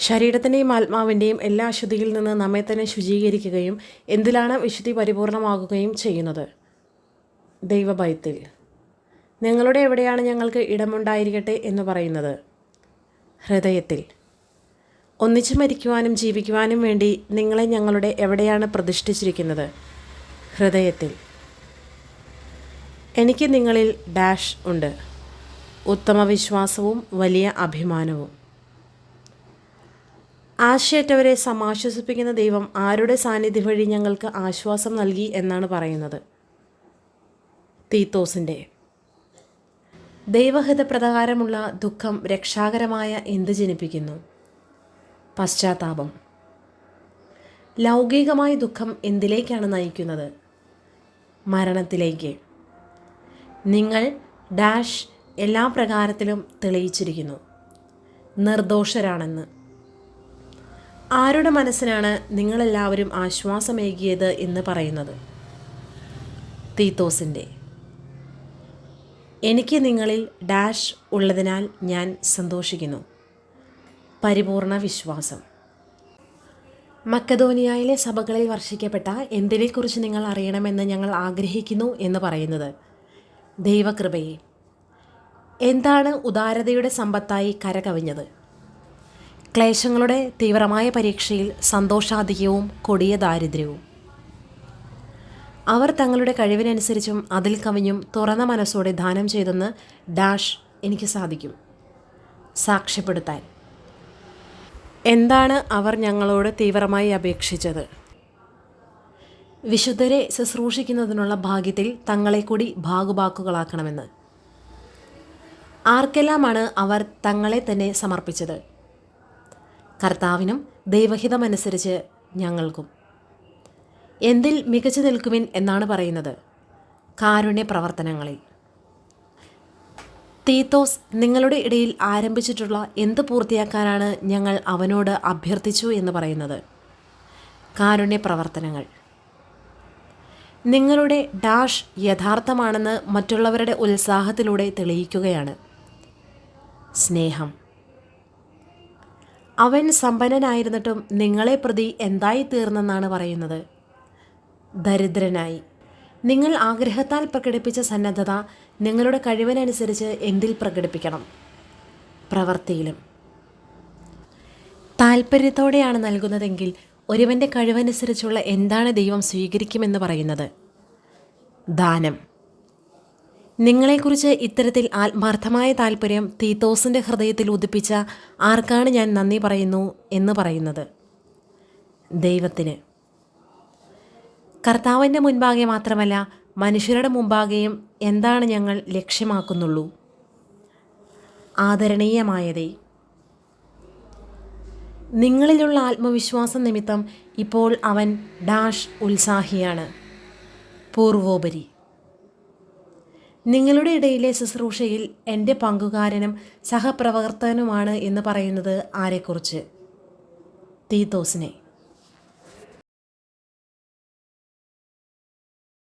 ശരീരത്തിന്റെയും ആത്മാവിന്റെയും എല്ലാ അശുദ്ധിയിൽ നിന്ന് നമ്മെ തന്നെ ശുചീകരിക്കുകയും എന്തിലാണ് വിശുദ്ധി പരിപൂർണമാകുകയും ചെയ്യുന്നത്? ദൈവഭയത്തിൽ നിങ്ങളുടെ എവിടെയാണ് ഞങ്ങൾക്ക് ഇടമുണ്ടായിരിക്കട്ടെ എന്ന് പറയുന്നത്? ഹൃദയത്തിൽ. ഒന്നിച്ചു മരിക്കുവാനും ജീവിക്കുവാനും വേണ്ടി നിങ്ങളെ ഞങ്ങളുടെ എവിടെയാണ് പ്രതിഷ്ഠിച്ചിരിക്കുന്നത്? ഹൃദയത്തിൽ. എനിക്ക് നിങ്ങളിൽ ഡാഷ് ഉണ്ട്. ഉത്തമ വിശ്വാസവും വലിയ അഭിമാനവും. ആശയറ്റവരെ സമാശ്വസിപ്പിക്കുന്ന ദൈവം ആരുടെ സാന്നിധ്യം വഴി ഞങ്ങൾക്ക് ആശ്വാസം നൽകി എന്നാണ് പറയുന്നത്. തീത്തോസിന്റെ ദൈവഹിതപ്രകാരമുള്ള ദുഃഖം രക്ഷാകരമായ എന്ത് ജനിപ്പിക്കുന്നു? പശ്ചാത്താപം. ലൗകികമായ ദുഃഖം എന്തിലേക്കാണ് നയിക്കുന്നത്? മരണത്തിലേക്ക്. നിങ്ങൾ ഡാഷ് എല്ലാ പ്രകാരത്തിലും തെളിയിച്ചിരിക്കുന്നു. നിർദോഷരാണെന്ന്. ആരുടെ മനസ്സിനാണ് നിങ്ങളെല്ലാവരും ആശ്വാസമേകിയത് എന്ന് പറയുന്നത്? തീത്തോസിന്റെ എനിക്ക് നിങ്ങളിൽ ഡാഷ് ഉള്ളതിനാൽ ഞാൻ സന്തോഷിക്കുന്നു. പരിപൂർണ വിശ്വാസം. മക്കധോനിയയിലെ സഭകളിൽ വർഷിക്കപ്പെട്ട എന്തിനെക്കുറിച്ച് നിങ്ങൾ അറിയണമെന്ന് ഞങ്ങൾ ആഗ്രഹിക്കുന്നു എന്ന് പറയുന്നത്? ദൈവകൃപയെ. എന്താണ് ഉദാരതയുടെ സമ്പത്തായി കരകവിഞ്ഞത്? ക്ലേശങ്ങളുടെ തീവ്രമായ പരീക്ഷയിൽ സന്തോഷാധികവും കൊടിയ ദാരിദ്ര്യവും. അവർ തങ്ങളുടെ കഴിവിനനുസരിച്ചും അതിൽ കവിഞ്ഞും തുറന്ന മനസ്സോടെ ദാനം ചെയ്തെന്ന് ഡാഷ് എനിക്ക് സാധിക്കും. സാക്ഷ്യപ്പെടുത്താൻ. എന്താണ് അവർ ഞങ്ങളോട് തീവ്രമായി അപേക്ഷിച്ചത്? വിശുദ്ധരെ ശുശ്രൂഷിക്കുന്നതിനുള്ള ഭാഗ്യത്തിൽ തങ്ങളെ കൂടി ഭാഗുബാക്കുകളാക്കണമെന്ന് ആർക്കെല്ലാമാണ് അവർ തങ്ങളെ തന്നെ സമർപ്പിച്ചത്? കർത്താവിനും ദൈവഹിതമനുസരിച്ച് ഞങ്ങൾക്കും. എന്തിൽ മികച്ചു നിൽക്കുവിൻ എന്നാണ് പറയുന്നത്. കാരുണ്യ പ്രവർത്തനങ്ങളിൽ. തീത്തോസ് നിങ്ങളുടെ ഇടയിൽ ആരംഭിച്ചിട്ടുള്ള എന്ത് പൂർത്തിയാക്കാനാണ് ഞങ്ങൾ അവനോട് അഭ്യർത്ഥിച്ചു എന്ന് പറയുന്നത്. കാരുണ്യ പ്രവർത്തനങ്ങൾ. നിങ്ങളുടെ ഡാഷ് യഥാർത്ഥമാണെന്ന് മറ്റുള്ളവരുടെ ഉത്സാഹത്തിലൂടെ തെളിയിക്കുകയാണ്. സ്നേഹം. അവൻ സമ്പന്നനായിരുന്നിട്ടും നിങ്ങളെ പ്രതി എന്തായി തീർന്നെന്നാണ് പറയുന്നത്. ദരിദ്രനായി. നിങ്ങൾ ആഗ്രഹത്താൽ പ്രകടിപ്പിച്ച സന്നദ്ധത നിങ്ങളുടെ കഴിവിനനുസരിച്ച് എന്തിൽ പ്രകടിപ്പിക്കണം? പ്രവൃത്തിയിലും. താല്പര്യത്തോടെയാണ് നൽകുന്നതെങ്കിൽ ഒരുവന്റെ കഴിവനുസരിച്ചുള്ള എന്താണ് ദൈവം സ്വീകരിക്കുമെന്ന് പറയുന്നത്? ദാനം. നിങ്ങളെക്കുറിച്ച് ഇത്തരത്തിൽ ആത്മാർത്ഥമായ താല്പര്യം തീത്തോസിന്റെ ഹൃദയത്തിൽ ഉദിപ്പിച്ച ആർക്കാണ് ഞാൻ നന്ദി പറയുന്നു എന്ന് പറയുന്നത്? ദൈവത്തിന്. കർത്താവിന്റെ മുൻപാകെ മാത്രമല്ല മനുഷ്യരുടെ മുമ്പാകെയും എന്താണ് ഞങ്ങൾ ലക്ഷ്യമാക്കുന്നുള്ളൂ? ആദരണീയമായതേ. നിങ്ങളിലുള്ള ആത്മവിശ്വാസം നിമിത്തം ഇപ്പോൾ അവൻ ഡാഷ് ഉത്സാഹിയാണ്. പൂർവോപരി. നിങ്ങളുടെ ഇടയിലെ ശുശ്രൂഷയിൽ എന്റെ പങ്കുകാരനും സഹപ്രവർത്തകനുമാണ് എന്ന് പറയുന്നത് ആരെക്കുറിച്ച്? തീത്തോസിനെ.